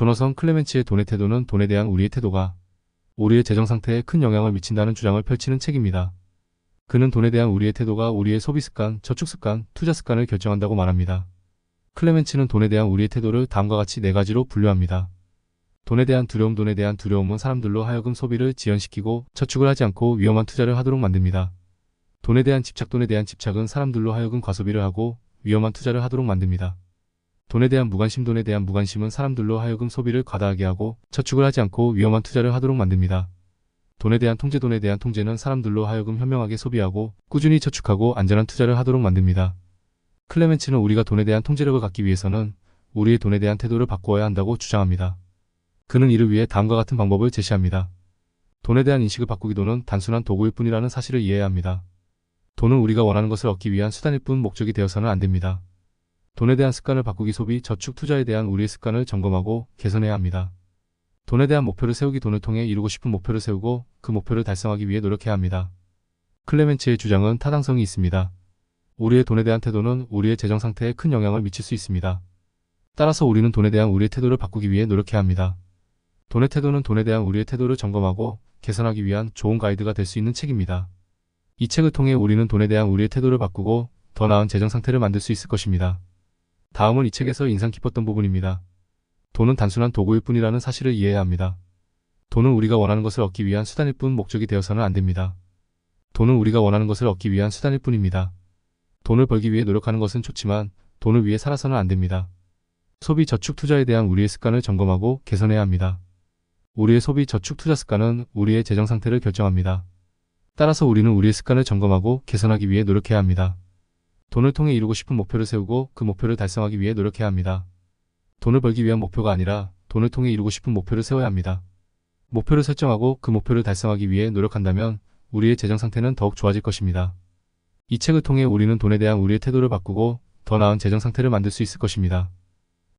조너선 클레멘치의 돈의 태도는 돈에 대한 우리의 태도가 우리의 재정 상태에 큰 영향을 미친다는 주장을 펼치는 책입니다. 그는 돈에 대한 우리의 태도가 우리의 소비 습관, 저축 습관, 투자 습관을 결정한다고 말합니다. 클레멘치는 돈에 대한 우리의 태도를 다음과 같이 네 가지로 분류합니다. 돈에 대한 두려움 돈에 대한 두려움은 사람들로 하여금 소비를 지연시키고 저축을 하지 않고 위험한 투자를 하도록 만듭니다. 돈에 대한 집착 돈에 대한 집착은 사람들로 하여금 과소비를 하고 위험한 투자를 하도록 만듭니다. 돈에 대한 무관심 돈에 대한 무관심은 사람들로 하여금 소비를 과다하게 하고 저축을 하지 않고 위험한 투자를 하도록 만듭니다. 돈에 대한 통제 돈에 대한 통제는 사람들로 하여금 현명하게 소비하고 꾸준히 저축하고 안전한 투자를 하도록 만듭니다. 클레멘츠는 우리가 돈에 대한 통제력을 갖기 위해서는 우리의 돈에 대한 태도를 바꾸어야 한다고 주장합니다. 그는 이를 위해 다음과 같은 방법을 제시합니다. 돈에 대한 인식을 바꾸기 돈은 단순한 도구일 뿐이라는 사실을 이해해야 합니다. 돈은 우리가 원하는 것을 얻기 위한 수단일 뿐 목적이 되어서는 안 됩니다. 돈에 대한 습관을 바꾸기 소비, 저축, 투자에 대한 우리의 습관을 점검하고 개선해야 합니다. 돈에 대한 목표를 세우기 돈을 통해 이루고 싶은 목표를 세우고 그 목표를 달성하기 위해 노력해야 합니다. 클레멘츠의 주장은 타당성이 있습니다. 우리의 돈에 대한 태도는 우리의 재정 상태에 큰 영향을 미칠 수 있습니다. 따라서 우리는 돈에 대한 우리의 태도를 바꾸기 위해 노력해야 합니다. 돈의 태도는 돈에 대한 우리의 태도를 점검하고 개선하기 위한 좋은 가이드가 될 수 있는 책입니다. 이 책을 통해 우리는 돈에 대한 우리의 태도를 바꾸고 더 나은 재정 상태를 만들 수 있을 것입니다. 다음은 이 책에서 인상 깊었던 부분입니다. 돈은 단순한 도구일 뿐이라는 사실을 이해해야 합니다. 돈은 우리가 원하는 것을 얻기 위한 수단일 뿐 목적이 되어서는 안 됩니다. 돈은 우리가 원하는 것을 얻기 위한 수단일 뿐입니다. 돈을 벌기 위해 노력하는 것은 좋지만 돈을 위해 살아서는 안 됩니다. 소비 저축 투자에 대한 우리의 습관을 점검하고 개선해야 합니다. 우리의 소비 저축 투자 습관은 우리의 재정 상태를 결정합니다. 따라서 우리는 우리의 습관을 점검하고 개선하기 위해 노력해야 합니다. 돈을 통해 이루고 싶은 목표를 세우고 그 목표를 달성하기 위해 노력해야 합니다. 돈을 벌기 위한 목표가 아니라 돈을 통해 이루고 싶은 목표를 세워야 합니다. 목표를 설정하고 그 목표를 달성하기 위해 노력한다면 우리의 재정 상태는 더욱 좋아질 것입니다. 이 책을 통해 우리는 돈에 대한 우리의 태도를 바꾸고 더 나은 재정 상태를 만들 수 있을 것입니다.